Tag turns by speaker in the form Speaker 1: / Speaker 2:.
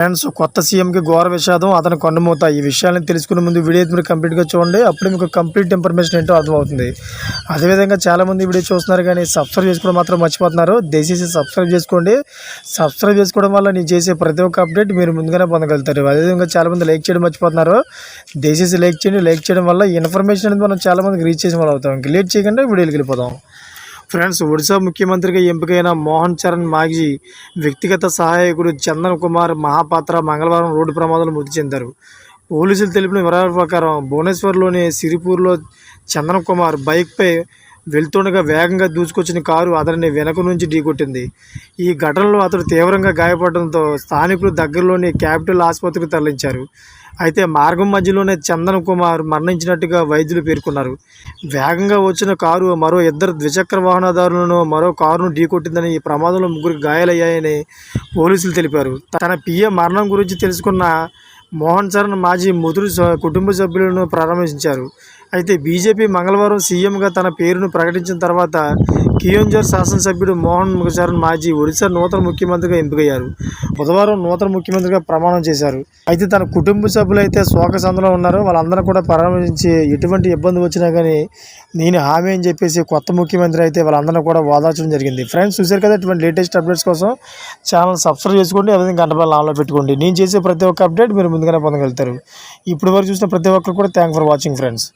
Speaker 1: Friends కొత్త సీఎంకి ఘోర విషాదం అతను కొండమూత ఈ విషయాన్ని తెలుసుకునే ముందు వీడియో మీరు కంప్లీట్గా చూడండి. అప్పుడు మీకు కంప్లీట్ ఇన్ఫర్మేషన్ ఏంటో అర్థమవుతుంది. అదేవిధంగా చాలామంది వీడియో చూస్తున్నారు కానీ సబ్స్క్రైబ్ చేసుకోవడం మాత్రం మర్చిపోతున్నారు. దయచేసి సబ్స్క్రైబ్ చేసుకోండి. సబ్స్క్రైబ్ చేసుకోవడం వల్ల నేను చేసే ప్రతి ఒక్క అప్డేట్ మీరు ముందుగానే పొందగలుగుతారు. అదేవిధంగా చాలామంది లైక్ చేయడం మర్చిపోతున్నారు. దయచేసి లైక్ చేయండి. లైక్ చేయడం వల్ల ఇన్ఫర్మేషన్ అనేది మనం చాలామందికి రీచ్ చేసిన వాళ్ళు అవుతాం. ఇంక లేట్ చేయకుండా వీడియోకి వెళ్ళిపోదాం. ఫ్రెండ్స్ ఒడిశా ముఖ్యమంత్రిగా ఎంపికైన మోహన్ చరణ్ మాజీ వ్యక్తిగత సహాయకుడు చందన్ కుమార్ మహాపాత్ర మంగళవారం రోడ్డు ప్రమాదంలో మృతి చెందారు. పోలీసులు తెలిపిన వివరాల ప్రకారం భువనేశ్వర్లోని సిరిపూర్లో చందన్ కుమార్ బైక్పై వెళ్తుండగా వేగంగా దూసుకొచ్చిన కారు అతనిని వెనక నుంచి ఢీకొట్టింది. ఈ ఘటనలో అతడు తీవ్రంగా గాయపడడంతో స్థానికులు దగ్గరలోని క్యాపిటల్ ఆసుపత్రికి తరలించారు. అయితే మార్గం మధ్యలోనే చందన్ కుమార్ మరణించినట్టుగా వైద్యులు పేర్కొన్నారు. వేగంగా వచ్చిన కారు మరో ఇద్దరు ద్విచక్ర వాహనదారులను మరో కారును ఢీకొట్టిందని ఈ ప్రమాదంలో ముగ్గురు గాయాలయ్యాయని పోలీసులు తెలిపారు. తన పిఏ మరణం గురించి తెలుసుకున్న మోహన్ చరణ్ మాజీ మృతుడు కుటుంబ సభ్యులను ప్రారంభించారు. అయితే బీజేపీ మంగళవారం సీఎంగా తన పేరును ప్రకటించిన తర్వాత కియోంజర్ శాసనసభ్యుడు మోహన్ చరణ్ మాజీ ఒడిశా నూతన ముఖ్యమంత్రిగా ఎంపికయ్యారు. బుధవారం నూతన ముఖ్యమంత్రిగా ప్రమాణం చేశారు. అయితే తన కుటుంబ సభ్యులు అయితే శోక సందులో ఉన్నారు వాళ్ళందరూ కూడా పరామర్శించి ఎటువంటి ఇబ్బంది వచ్చినా కానీ నేను హామీ అని చెప్పేసి కొత్త ముఖ్యమంత్రి అయితే వాళ్ళందరూ కూడా ఓదార్చడం జరిగింది. ఫ్రెండ్స్ చూశారు కదా ఇటువంటి లేటెస్ట్ అప్డేట్స్ కోసం ఛానల్ సబ్స్క్రైబ్ చేసుకోండి అదేవిధంగా గంట బెల్ ఆన్లో పెట్టుకోండి. నేను చేసే ప్రతి ఒక్క అప్డేట్ మీరు ముందుగానే పొందగలుగుతారు. ఇప్పుడు వరకు చూసిన ప్రతి ఒక్కరు కూడా థ్యాంక్ ఫర్ వాచింగ్ ఫ్రెండ్స్.